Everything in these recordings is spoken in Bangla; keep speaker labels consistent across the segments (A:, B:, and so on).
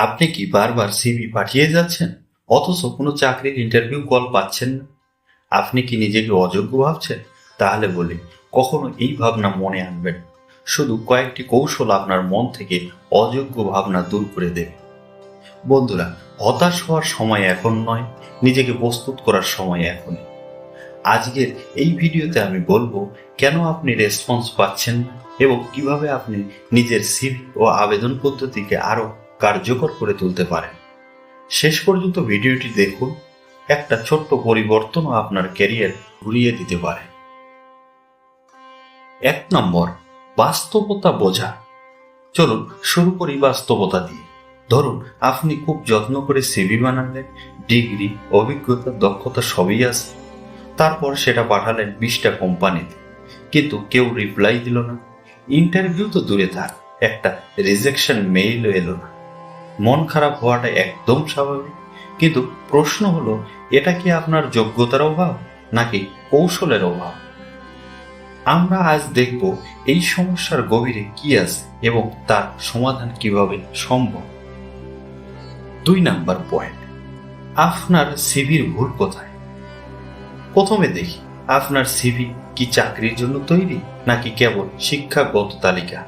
A: আপনি কি বারবার সিভি পাঠিয়ে যাচ্ছেন? অথচ কোনো চাকরির ইন্টারভিউ কল পাচ্ছেন না। আপনি কি নিজেকে অযোগ্য ভাবছেন? তাহলে বলি, কখনো এই ভাবনা মনে আনবেন শুধু কয়েকটি কৌশল আপনার মন থেকে অযোগ্য ভাবনা দূর করে দেবে। বন্ধুরা, হতাশ হওয়ার সময় এখন নয়, নিজেকে প্রস্তুত করার সময় এখনই। আজকের এই ভিডিওতে আমি বলব, কেন আপনি রেসপন্স পাচ্ছেন না? এবং কীভাবে আপনি নিজের সিভি ও আবেদন পদ্ধতিকে আরও কার্যকর করে তুলতে পারেন। শেষ পর্যন্ত ভিডিওটি দেখুন, একটা ছোট্ট পরিবর্তনও আপনার ক্যারিয়ার ঘুরিয়ে দিতে পারে। এক নম্বর, বাস্তবতা বোঝা। চলুন, শুরু করি বাস্তবতা দিয়ে। ধরুন, আপনি খুব যত্ন করে সিভি বানালেন, ডিগ্রি, অভিজ্ঞতা, দক্ষতা সবই আছে। তারপর সেটা পাঠালেন বিশটা কোম্পানিতে। কিন্তু কেউ রিপ্লাই দিল না। ইন্টারভিউ তো দূরে থাক, একটা রিজেকশন মেইলও এলো না। মন খারাপ হওয়াটা একদম স্বাভাবিক। কিন্তু প্রশ্ন হলো, এটা কি আপনার যোগ্যতার অভাব, নাকি কৌশলের অভাব? আমরা আজ দেখব এই সমস্যার গভীরে কি আছে এবং তার সমাধান কীভাবে সম্ভব। দুই নাম্বার পয়েন্ট, আপনার সিভির ভুল কোথায়? প্রথমে দেখি, আপনার সিভি কি চাকরির জন্য তৈরি, নাকি কেবল শিক্ষাগত তালিকা?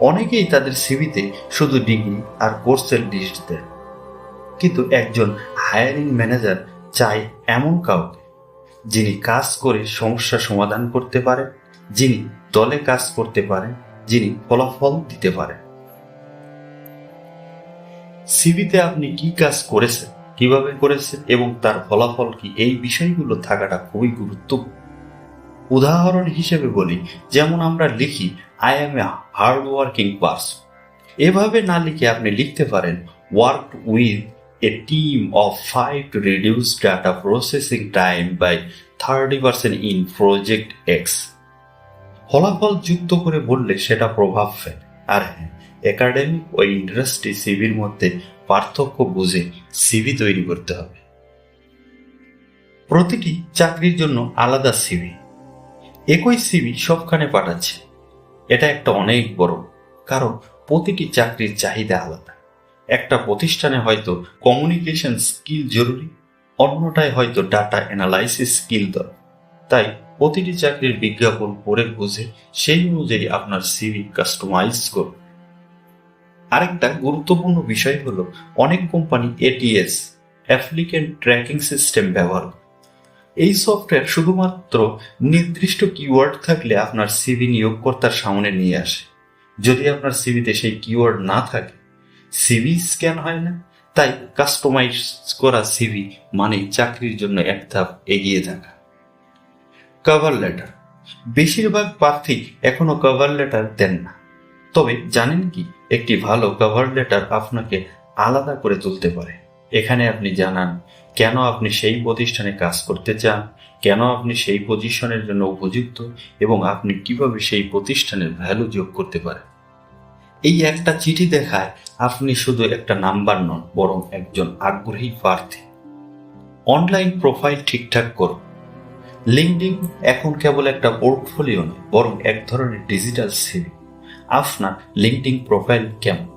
A: অনেকেই তাদের সিভিতে শুধু ডিগ্রি আর কোর্সের লিস্ট দেন। কিন্তু একজন হায়ারিং ম্যানেজার চায় এমন কাউকে, যিনি কাজ করে সমস্যা সমাধান করতে পারেন, যিনি দলে কাজ করতে পারেন, যিনি ফলাফল দিতে পারেন। সিভিতে আপনি কি কাজ করেছেন, কীভাবে করেছেন এবং তার ফলাফল কি এই বিষয়গুলো থাকাটা খুবই গুরুত্বপূর্ণ। উদাহরণ হিসেবে বলি, যেমন আমরা লিখি I am a hard working person এভাবে না লিখে আপনি লিখতে পারেন work with a team of five to reduce data processing time by thirty percent in project X ফলাফল যুক্ত করে বললে সেটা প্রভাব ফেলে। আর হ্যাঁ একাডেমিক ও ইন্ডাস্ট্রি সিভির মধ্যে পার্থক্য বুঝে সিভি তৈরি করতে হবে। প্রতিটি চাকরির জন্য আলাদা সিভি একই সিবি সবখানে পাঠাচ্ছে। এটা একটা অনেক বড়, কারণ প্রতিটি চাকরির চাহিদা আলাদা। একটা প্রতিষ্ঠানে হয়তো কমিউনিকেশন স্কিল জরুরি, অন্যটায় হয়তো ডাটা অ্যানালাইসিস স্কিল দরকার। তাই প্রতিটি চাকরির বিজ্ঞাপন পড়ে বুঝে সেই অনুযায়ী আপনার সিভি কাস্টমাইজ করুন। আরেকটা গুরুত্বপূর্ণ বিষয় হলো, অনেক company ATS applicant tracking system ব্যবহার করে। এই সফটওয়্যার শুধুমাত্র নির্দিষ্ট কিওয়ার্ড থাকলে আপনার সিভি নিয়োগকর্তার সামনে নিয়ে আসে। যদি আপনার সিভিতে সেই কিওয়ার্ড না থাকে সিভি স্ক্যান হয় না, তাই কাস্টমাইজ করা সিভি মানে চাকরির জন্য এক ধাপ এগিয়ে থাকা। কভার লেটার বেশিরভাগ প্রার্থী এখনও কভার লেটার দেন না। তবে জানেন কি, একটি ভালো কভার লেটার আপনাকে আলাদা করে তুলতে পারে। এখানে আপনি জানান, কেন আপনি সেই প্রতিষ্ঠানে কাজ করতে চান? কেন আপনি সেই পজিশনের জন্য উপযুক্ত? এবং আপনি কীভাবে সেই প্রতিষ্ঠানের ভ্যালু যোগ করতে পারেন? এই একটা চিঠি দেখায় আপনি শুধু একটা নাম্বার নন, বরং একজন আগ্রহী প্রার্থী। অনলাইন প্রোফাইল ঠিকঠাক করুন। লিঙ্কডিন এখন কেবল একটা পোর্টফোলিও নয়, বরং এক ধরনের ডিজিটাল সিভি আপনার লিঙ্কডিন প্রোফাইল কেমন?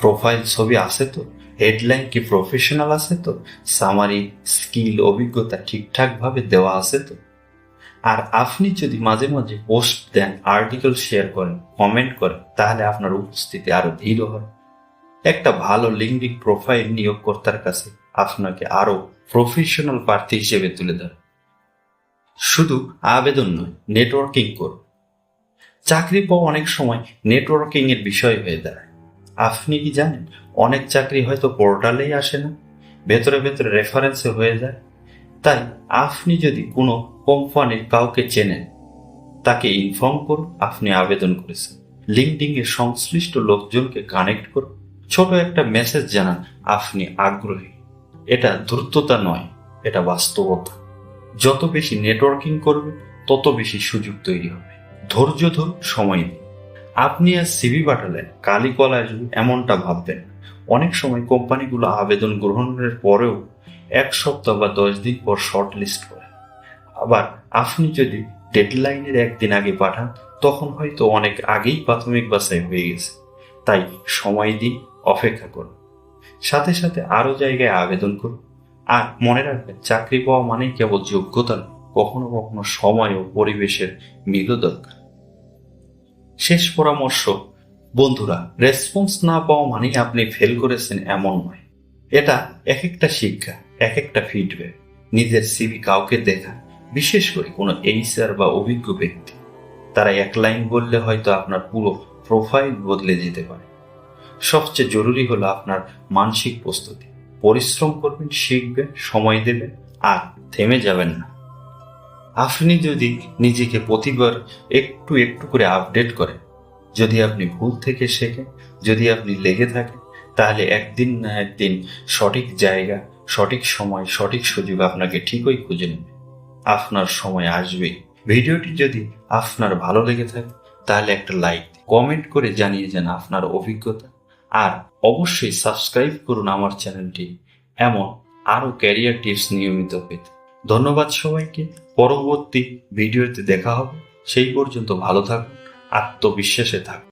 A: প্রোফাইল ছবি আছে তো? হেডলাইন কি প্রফেশনাল আছে তো? সামারি স্কিল অভিজ্ঞতা ঠিকঠাকভাবে দেওয়া আছে তো? আর আপনি যদি মাঝে মাঝে পোস্ট দেন আর্টিকেল শেয়ার করেন কমেন্ট করেন, তাহলে আপনার উপস্থিতি আরও দৃঢ় হয় একটা ভালো লিঙ্কডিন প্রোফাইল নিয়োগকর্তার কাছে আপনাকে আরও প্রফেশনাল প্রার্থী হিসেবে তুলে ধরে। শুধু আবেদন নয় নেটওয়ার্কিং করুন। চাকরি পাওয়া অনেক সময় নেটওয়ার্কিং এর বিষয় হয়ে দাঁড়ায়। আপনি কি জানেন? অনেক চাকরি হয়তো পোর্টালেই আসে না, ভেতরে ভেতরে রেফারেন্সে হয়ে যায়। তাই আপনি যদি কোনো কোম্পানির কাউকে চেনেন, তাকে ইনফর্ম করুন, আপনি আবেদন করেছেন। লিঙ্কডিং এর সংশ্লিষ্ট লোকজনকে কানেক্ট করুন। ছোট একটা মেসেজ জানান, আপনি আগ্রহী। এটা দ্রুততা নয়, এটা বাস্তবতা। যত বেশি নেটওয়ার্কিং করবে তত বেশি সুযোগ তৈরি হবে। ধৈর্য ধরুন, সময় দিন আপনি আর সিভি পাঠালেন কালি কল আসবে, এমনটা ভাববেন। অনেক সময় কোম্পানিগুলো আবেদন গ্রহণের পরেও এক সপ্তাহ বা দশ দিন পর শর্ট লিস্ট করে। আবার আপনি যদি ডেডলাইনের একদিন আগে পাঠান, তখন হয়তো অনেক আগেই প্রাথমিক বাছাই হয়ে গেছে। তাই সময় দিন, অপেক্ষা করুন। সাথে সাথে আরও জায়গায় আবেদন করুন। আর মনে রাখবেন, চাকরি পাওয়া মানেই কেবল যোগ্যতা কখনো কখনো সময় ও পরিবেশের মিলও দরকার। শেষ পরামর্শ বন্ধুরা রেসপন্স না পাওয়া মানে আপনি ফেল করেছেন এমন নয়। এটা এক একটা শিক্ষা এক একটা ফিডব্যাক নিজের সিভি কাউকে দেখা, বিশেষ করে কোনো এইচআর বা অভিজ্ঞ ব্যক্তি। তারা এক লাইন বললে হয়তো আপনার পুরো প্রোফাইল বদলে যেতে পারে। সবচেয়ে জরুরি হলো আপনার মানসিক প্রস্তুতি। পরিশ্রম করবেন, শিখবেন, সময় দেবেন, আর থেমে যাবেন না। আপনি যদি নিজেকে প্রতিবার একটু একটু করে আপডেট করেন যদি আপনি ভুল থেকে শেখেন, যদি আপনি লেগে থাকেন, তাহলে একদিন না একদিন সঠিক জায়গা, সঠিক সময়, সঠিক সুযোগ আপনাকে ঠিকই খুঁজে নেবে। আপনার সময় আসবেই। ভিডিওটি যদি আপনার ভালো লেগে থাকে, তাহলে একটা লাইক, কমেন্ট করে জানিয়ে যান আপনার অভিজ্ঞতা। আর অবশ্যই সাবস্ক্রাইব করুন আমার চ্যানেলটি, এমন আরও ক্যারিয়ার টিপস নিয়মিত পেতে। ধন্যবাদ সবাইকে। পরবর্তী ভিডিওতে দেখা হবে। সেই পর্যন্ত ভালো থাকুন। আত্মবিশ্বাসে থাকুন